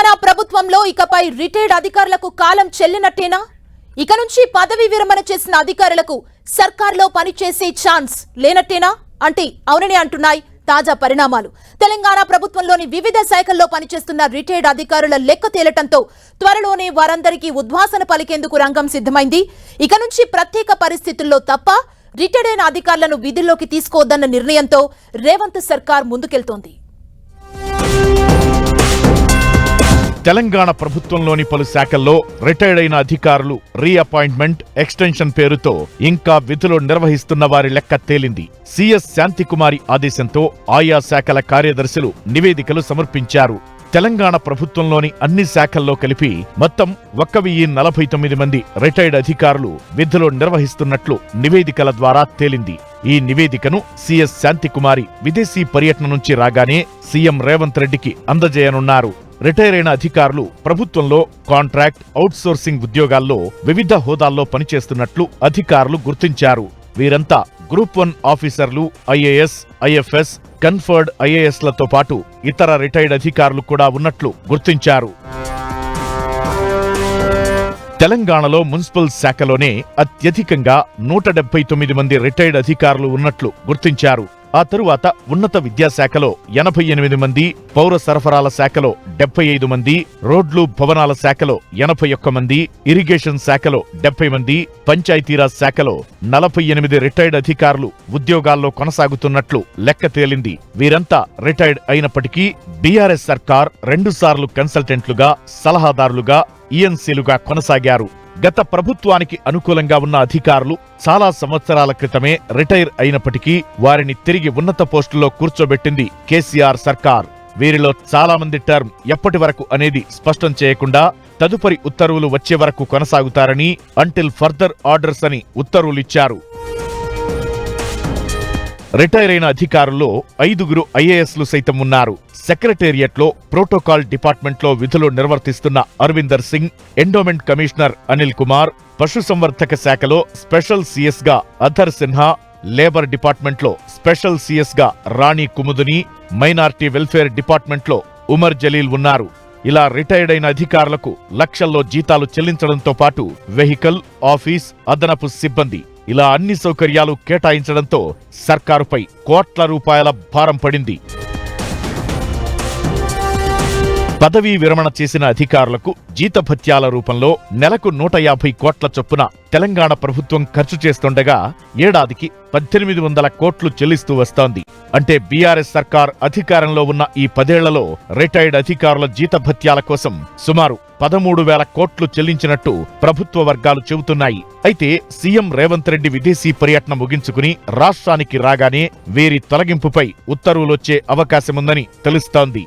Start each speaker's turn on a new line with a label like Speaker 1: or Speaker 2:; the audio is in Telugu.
Speaker 1: తెలంగాణ ప్రభుత్వంలో ఇకపై రిటైర్డ్ అధికారులకు కాలం చెల్లినట్టేనా? ఇక నుంచి పదవి విరమణ చేసిన అధికారులకు సర్కార్లో పనిచేసే ఛాన్స్ లేనట్టేనా? అంటే అవునని అంటున్నాయి తాజా పరిణామాలు. తెలంగాణ ప్రభుత్వంలోని వివిధ శాఖల్లో పనిచేస్తున్న రిటైర్డ్ అధికారుల లెక్క తేలటంతో త్వరలోనే వారందరికీ ఉద్వాసన పలికేందుకు రంగం సిద్ధమైంది. ఇక నుంచి ప్రత్యేక పరిస్థితుల్లో తప్ప రిటైర్డ్ అయిన అధికారులను విధుల్లోకి తీసుకోవద్దన్న నిర్ణయంతో రేవంత్ సర్కార్ ముందుకెళ్తోంది.
Speaker 2: తెలంగాణ ప్రభుత్వంలోని పలు శాఖల్లో రిటైర్డ్ అయిన అధికారులు రీఅపాయింట్మెంట్ ఎక్స్టెన్షన్ పేరుతో ఇంకా విధులు నిర్వహిస్తున్న వారి లెక్క తేలింది. సిఎస్ శాంతికుమారి ఆదేశంతో ఆయా శాఖల కార్యదర్శులు నివేదికలు సమర్పించారు. తెలంగాణ ప్రభుత్వంలోని అన్ని శాఖల్లో కలిపి మొత్తం ఒక్క వెయ్యి నలభై తొమ్మిది మంది రిటైర్డ్ అధికారులు విధులు నిర్వహిస్తున్నట్లు నివేదికల ద్వారా తేలింది. ఈ నివేదికను సిఎస్ శాంతికుమారి విదేశీ పర్యటన నుంచి రాగానే సీఎం రేవంత్ రెడ్డికి అందజేయనున్నారు. రిటైర్ అయిన అధికారులు ప్రభుత్వంలో కాంట్రాక్ట్ అవుట్సోర్సింగ్ ఉద్యోగాల్లో వివిధ హోదాల్లో పనిచేస్తున్నట్లు అధికారులు గుర్తించారు. వీరంతా గ్రూప్ వన్ ఆఫీసర్లు ఐఏఎస్ ఐఎఫ్ఎస్ కన్ఫర్డ్ ఐఏఎస్లతో పాటు ఇతర రిటైర్డ్ అధికారులు కూడా ఉన్నట్లు గుర్తించారు. తెలంగాణలో మున్సిపల్ శాఖలోనే అత్యధికంగా నూట డెబ్బై తొమ్మిది మంది రిటైర్డ్ అధికారులు ఉన్నట్లు గుర్తించారు. ఆ తరువాత ఉన్నత విద్యాశాఖలో ఎనభై ఎనిమిది మంది పౌర సరఫరాల శాఖలో డెబ్బై ఐదు మంది రోడ్లు భవనాల శాఖలో ఎనభై ఒక్క మంది ఇరిగేషన్ శాఖలో డెబ్బై మంది పంచాయతీరాజ్ శాఖలో నలభై ఎనిమిది రిటైర్డ్ అధికారులు ఉద్యోగాల్లో కొనసాగుతున్నట్లు లెక్క తేలింది. వీరంతా రిటైర్డ్ అయినప్పటికీ బీఆర్ఎస్ సర్కార్ రెండుసార్లు కన్సల్టెంట్లుగా సలహాదారులుగా ఈఎన్సీలుగా కొనసాగారు. గత ప్రభుత్వానికి అనుకూలంగా ఉన్న అధికారులు చాలా సంవత్సరాల క్రితమే రిటైర్ అయినప్పటికీ వారిని తిరిగి ఉన్నత పోస్టుల్లో కూర్చోబెట్టింది కేసీఆర్ సర్కార్. వీరిలో చాలా మంది టర్మ్ ఎప్పటి వరకు అనేది స్పష్టం చేయకుండా తదుపరి ఉత్తర్వులు వచ్చే వరకు కొనసాగుతారని అంటిల్ ఫర్దర్ ఆర్డర్స్ అని ఉత్తర్వులిచ్చారు. రిటైర్ అయిన అధికారుల్లో ఐదుగురు ఐఏఎస్లు సైతం ఉన్నారు. సెక్రటేరియట్లో ప్రోటోకాల్ డిపార్ట్మెంట్లో విధులు నిర్వర్తిస్తున్న అరవిందర్ సింగ్ ఎండోమెంట్ కమిషనర్ అనిల్ కుమార్ పశుసంవర్ధక శాఖలో స్పెషల్ సిఎస్గా అధర్ సిన్హా లేబర్ డిపార్ట్మెంట్లో స్పెషల్ సిఎస్గా రాణి కుముదుని మైనార్టీ వెల్ఫేర్ డిపార్ట్మెంట్లో ఉమర్ జలీల్ ఉన్నారు. ఇలా రిటైర్డ్ అయిన అధికారులకు లక్షల్లో జీతాలు చెల్లించడంతో పాటు వెహికల్ ఆఫీస్ అదనపు సిబ్బంది ఇలా అన్ని సౌకర్యాలు కేటాయించడంతో సర్కారుపై కోట్ల రూపాయల భారం పడింది. పదవీ విరమణ చేసిన అధికారులకు జీతభత్యాల రూపంలో నెలకు నూట యాభై కోట్ల చొప్పున తెలంగాణ ప్రభుత్వం ఖర్చు చేస్తుండగా ఏడాదికి పద్దెనిమిది వందల కోట్లు చెల్లిస్తూ వస్తోంది. అంటే బీఆర్ఎస్ సర్కార్ అధికారంలో ఉన్న ఈ పదేళ్ళలో రిటైర్డ్ అధికారుల జీతభత్యాల కోసం సుమారు పదమూడు వేల కోట్లు చెల్లించినట్టు ప్రభుత్వ వర్గాలు చెబుతున్నాయి. అయితే సీఎం రేవంత్ రెడ్డి విదేశీ పర్యటన ముగించుకుని రాష్ట్రానికి రాగానే వీరి తొలగింపుపై ఉత్తర్వులొచ్చే అవకాశముందని తెలుస్తోంది.